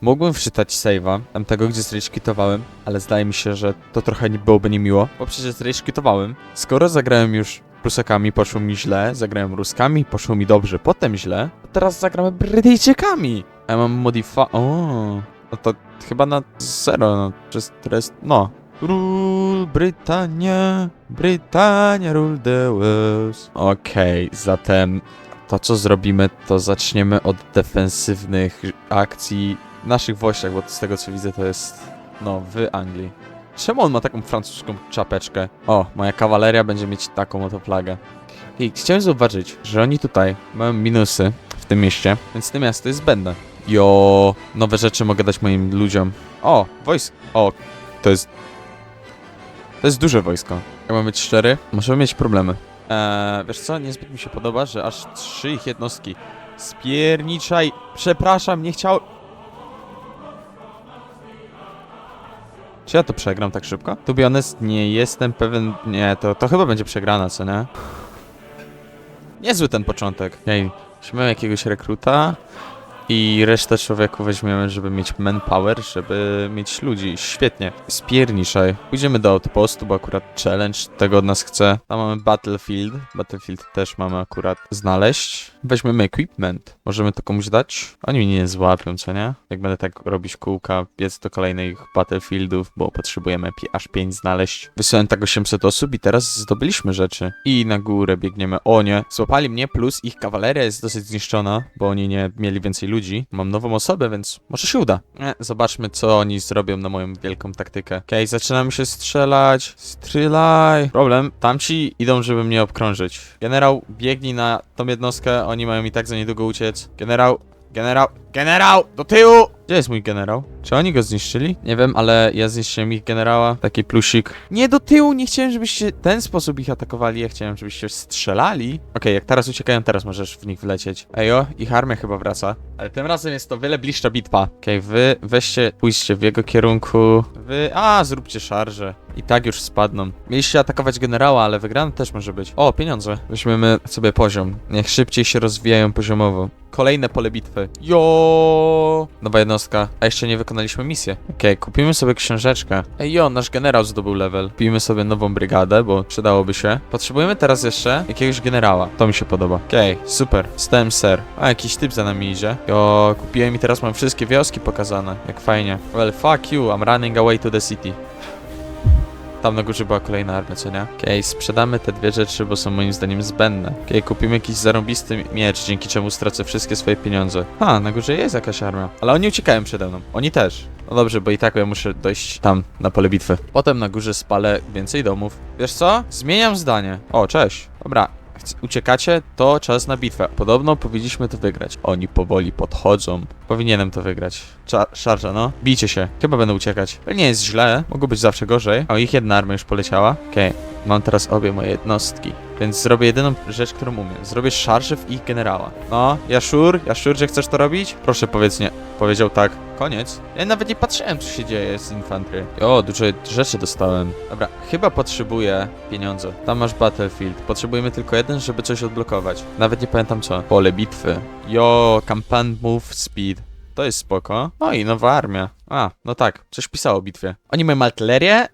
Mógłbym wczytać save'a, tamtego gdzie zrage-quitowałem, ale zdaje mi się, że to trochę nie byłoby niemiło, bo przecież zrage-quitowałem. Skoro zagrałem już Prusakami, poszło mi źle, zagrałem Ruskami, poszło mi dobrze, potem źle, teraz zagramy Brytyjczykami. A ja mam modifa... O, no to chyba na zero, no, przez jest... no. Rule Brytania, Brytania rule the world. Okej, zatem to co zrobimy, to zaczniemy od defensywnych akcji naszych włościach, bo z tego co widzę to jest, no, w Anglii. Czemu on ma taką francuską czapeczkę? O, moja kawaleria będzie mieć taką oto flagę. I chciałem zauważyć, że oni tutaj mają minusy w tym mieście, więc to miasto jest zbędne. Jo, nowe rzeczy mogę dać moim ludziom. O, wojsko. O, to jest... To jest duże wojsko. Jak mam być szczery, możemy mieć problemy. Eee, wiesz co, niezbyt mi się podoba, że aż trzy ich jednostki. Spierniczaj! Przepraszam, nie chciał... Czy ja to przegram tak szybko? To be honest, nie jestem pewien... Nie, to, to chyba będzie przegrana, co nie? Niezły ten początek. Ej, weźmiemy jakiegoś rekruta i resztę człowieku weźmiemy, żeby mieć manpower, żeby mieć ludzi. Świetnie. Spierniczaj. Pójdziemy do outpostu, bo akurat challenge tego od nas chce. Tam mamy battlefield. Battlefield też mamy akurat znaleźć. Weźmiemy equipment. Możemy to komuś dać? Oni mnie nie złapią, co nie? Jak będę tak robić kółka, biec do kolejnych battlefieldów, bo potrzebujemy aż 5 znaleźć. Wysłałem tak 800 osób i teraz zdobyliśmy rzeczy. I na górę biegniemy. O nie, złapali mnie, plus ich kawaleria jest dosyć zniszczona, bo oni nie mieli więcej ludzi. Mam nową osobę, więc może się uda. Nie, zobaczmy, co oni zrobią na moją wielką taktykę. Okej, zaczynamy się strzelać. Strzelaj. Problem, tamci idą, żeby mnie obkrążyć. Generał, biegnij na tą jednostkę, oni mają i tak za niedługo uciec. Generał, generał, generał, do tyłu! Gdzie jest mój generał? Czy oni go zniszczyli? Nie wiem, ale ja zniszczyłem ich generała. Taki plusik. Nie do tyłu, nie chciałem, żebyście w ten sposób ich atakowali. Ja chciałem, żebyście strzelali. Okej, jak teraz uciekają, teraz możesz w nich wlecieć. Ejo, ich armia chyba wraca. Ale tym razem jest to wiele bliższa bitwa. Okej, wy weźcie, pójdźcie w jego kierunku. Wy, a, zróbcie szarże. I tak już spadną. Mieliście atakować generała, ale wygrany też może być. O, pieniądze. Weźmiemy sobie poziom. Niech szybciej się rozwijają poziomowo. Kolejne pole bitwy. Jo! Nowa jednostka. A jeszcze nie wykonaliśmy misję. Okej, kupimy sobie książeczkę. Ej, jo, nasz generał zdobył level. Kupimy sobie nową brygadę, bo przydałoby się. Potrzebujemy teraz jeszcze jakiegoś generała. To mi się podoba. Okej, super. Stałem ser. A, jakiś typ za nami idzie. Jo, kupiłem i teraz mam wszystkie wioski pokazane. Jak fajnie. Well, fuck you, I'm running away to the city. Tam na górze była kolejna armia, co nie? Okej, sprzedamy te dwie rzeczy, bo są moim zdaniem zbędne. Okej, kupimy jakiś zarąbisty miecz, dzięki czemu stracę wszystkie swoje pieniądze. Ha, na górze jest jakaś armia. Ale oni uciekają przede mną. Oni też. No dobrze, bo i tak ja muszę dojść tam, na pole bitwy. Potem na górze spalę więcej domów. Wiesz co? Zmieniam zdanie. O, cześć. Dobra, uciekacie, to czas na bitwę. Podobno powinniśmy to wygrać. Oni powoli podchodzą. Powinienem to wygrać. Cza szarża, no. Bijcie się. Chyba będę uciekać. Ale nie jest źle. Mogło być zawsze gorzej. O, ich jedna armia już poleciała. Okej. Mam teraz obie moje jednostki. Więc zrobię jedyną rzecz, którą umiem. Zrobię szarże w ich generała. No, Jaszur, Jaszur, że chcesz to robić? Proszę powiedz nie. Powiedział tak. Koniec. Ja nawet nie patrzyłem, co się dzieje z infantry. O, dużo rzeczy dostałem. Dobra, chyba potrzebuję pieniądze. Tam masz Battlefield. Potrzebujemy tylko jeden, żeby coś odblokować. Nawet nie pamiętam co. Pole bitwy. Jo, campaign move speed. To jest spoko. No i nowa armia. A, no tak, coś pisało o bitwie. Oni mają artylerię